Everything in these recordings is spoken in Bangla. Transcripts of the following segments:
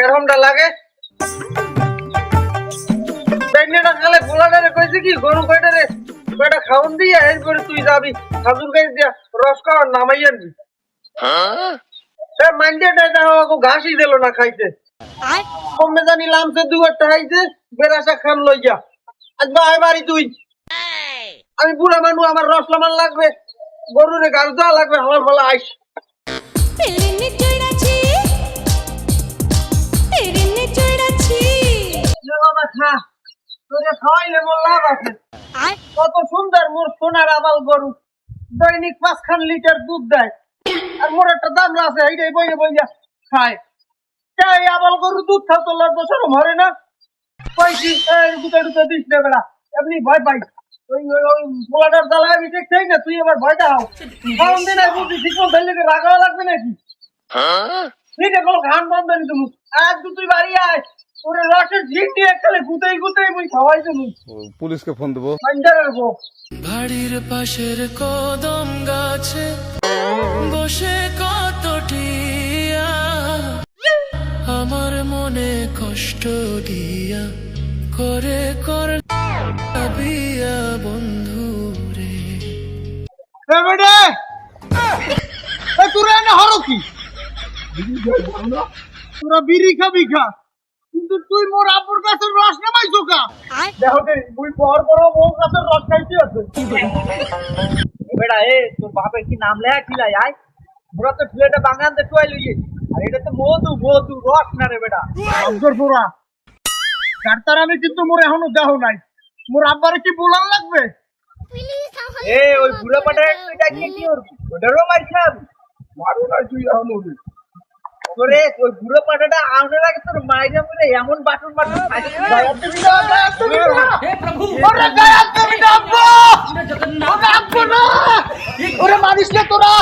কেরমটা লাগে। প্রেগনেন্ট খালে গোলাটারে কইছে কি গরু কয়টারে কয়টা খাওন দিয়া এরপরে তুই যাবি। খাজুর গাছ দিয়া রস খাওয়ার নামাই আনবি। সে মাইন্ডে দেখো ঘাসই দিল না খাইতে। কমে জানি লামছে দুয়ারটা খাইছে বেরাসা খান লইয়া আজ বাই বাড়ি তুই। আমি বুড়া মানুষ আমার রস লামান লাগবে। গরুরে গাছ দেওয়া লাগবে আমার ভালো আইস। তোরে খাওয়াইলে মোর লাভ আছে। কত সুন্দর মোর সোনার আবাল গরু। দৈনিক পাঁচ খান লিটার দুধ দেয়। আর মোর একটা দাম আছে এইটাই বইয়ে বইয়া খায়। এই আবাল গরু দুধ খাও তো লড় বছর মরে না। কইছি এই দুটো দুটো দিস না বেড়া এমনি ভয় পাই। ওই ওই ওই পোলাটার জ্বালায় আমি দেখতেই না তুই আবার ভয়টা হও। কারণ দিন আর বুঝি ঠিক মতো ধরলে রাগাও লাগবে নাকি? ঠিক আছে কোনো ঘান বন্ধ তুমি আজ তুই বাড়ি আয়। তোরে রসের ঝিট দিয়ে খেলে গুতেই গুতেই মুই খাওয়াই তুমি পুলিশকে ফোন দেবো। পাঞ্জারের বউ। বাড়ির পাশের কদম গাছে বসে কত টিয়া আমার মনে কষ্ট দিয়া করে কর বিয়া বন্ধু রে। বেটা! এ তোরা না হরো কি? তোরা বিড়ি খাবি খা। কিন্তু তুই মোর আপুর কাছে রস নামাইছো কা? দেখো কে মুই পর পর মোর কাছে রস খাইতে আছে। বেটা এ তোর বাপের কি নাম লেখা খিলাই আয়। মোরা তো টুয়াই লইয়ে। আর এটা তো মধু মধু রস না রে বেটা অন্তর পুরা ডাক্তার আমি কিন্তু মোর এখনও দেহ নাই। মোর আব্বারে কি বলার লাগবে? এ ওই বুড়া পাটা তুই ডাকিয়ে কি করবি ওটারও মার খাবি মারো না তুই এখন। ওরে ওই বুড়ো পাটাটা আউনের আগে তোর মাইরা মরে এমন বাটন বাটন গায়াত তুমি ওরে ওরে আব্বু না। ওরে মারিস না তোরা।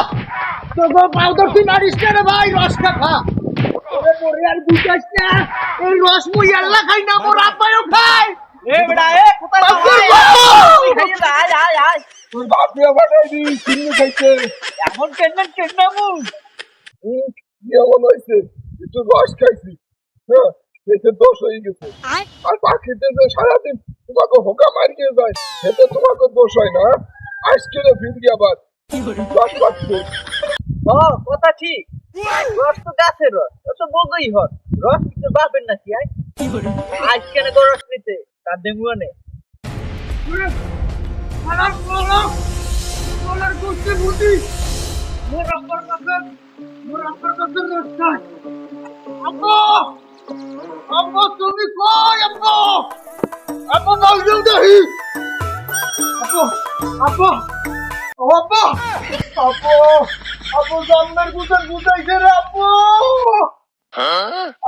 তোর পাউডার মারিস না রে ভাই রস খা খা। ওরে মরে আর বুঝাস না এই রস মুই আল্লাহ খাই না মোর আব্বাও খায়। এ বেটা এ কোথায় আয় আয় আয়। তোর খাইছে। এমন কেন কেন এমন হয়েছে একটু রস খাইছি হ্যাঁ এতে দোষ হয়ে গেছে আর বাকিতে যে সারাদিন তোমাকে হোকা মারিয়ে যায় এতে তোমাকে দোষ হয় না আজকে ফিরি আবার রস পাচ্ছে ও কথা ঠিক রস তো গাছের রস ও তো বগই হর রস তো বাপের নাকি আয় আজ কেন রস নিতে তার দেমুয়ানে মোর আব্বার কাছে মোর আব্বার কাছে আব্বু তুমি কই আব্বু আব্বু নজর দেহি আব্বু আব্বু ও আব্বু আব্বু আব্বু জন্মের গুটার গুটাইছে রে আব্বু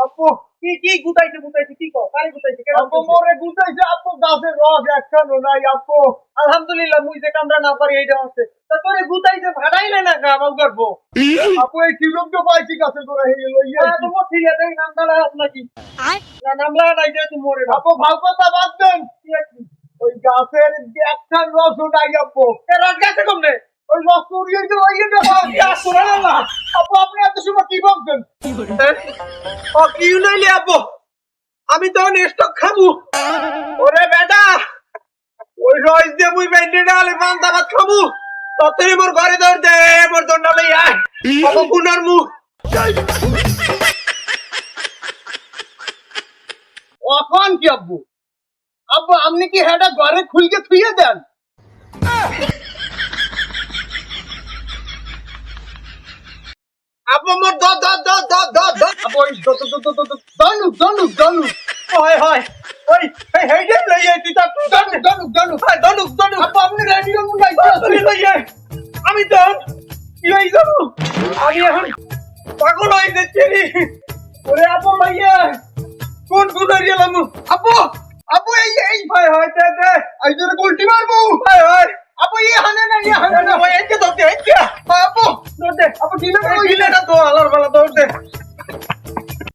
আব্বু কি কি গুটাইছে গুটাইছে কি কও কারে গুটাইছে কেন আব্বু মোরে গুটাইছে আব্বু গাছের রস একখানো নাই আব্বু আলহামদুলিল্লাহ মুই যে কামরা না পারি এইটা আছে তা তোরে গুটাইছে ভাড়াইলে না গা আমার গর্ব আপু এই কিলোম তো পাইছি গাছে তোরা হেয়ে লইয়া তো মো ঠিক আছে নাম দাঁড়া নাকি? না নাম লাগা নাই যে তুমি মরে আপু ভালো কথা বাদ দেন। ওই গাছের একখান রস নাই আপু। এ রস গাছে কমনে ওই রস উড়িয়ে দিয়ে ওই যে আসলে না। আপু আপনি এত সময় কি ভাবছেন? ও কি লইলি আপু? আমি তো স্টক খাব। ওরে বেটা! রস দিয়ে মুই বেন্ডে ডালে পান্তা ভাত খাব। ততই মোর ঘরে দৌড় দে মোর দণ্ডা লই আয়। আপু পুনর মুখ। অখন কি আব্বু? আব্বু আপনি কি হেডা ঘরে খুলকে থুইয়ে দেন? আব্বু মোর দ দ দ দ দ দ আব্বু ওই দ দ দ দ দ দ দনু দনু দনু হয় হয়। আমি তো কি হই যাব আমি এখন পাগল হই যাচ্ছি ওরে আপা মাইয়া। কোন কোন এরিয়া লামু আপু? আপু এই এই ভাই হয় দে মারবো। ভাই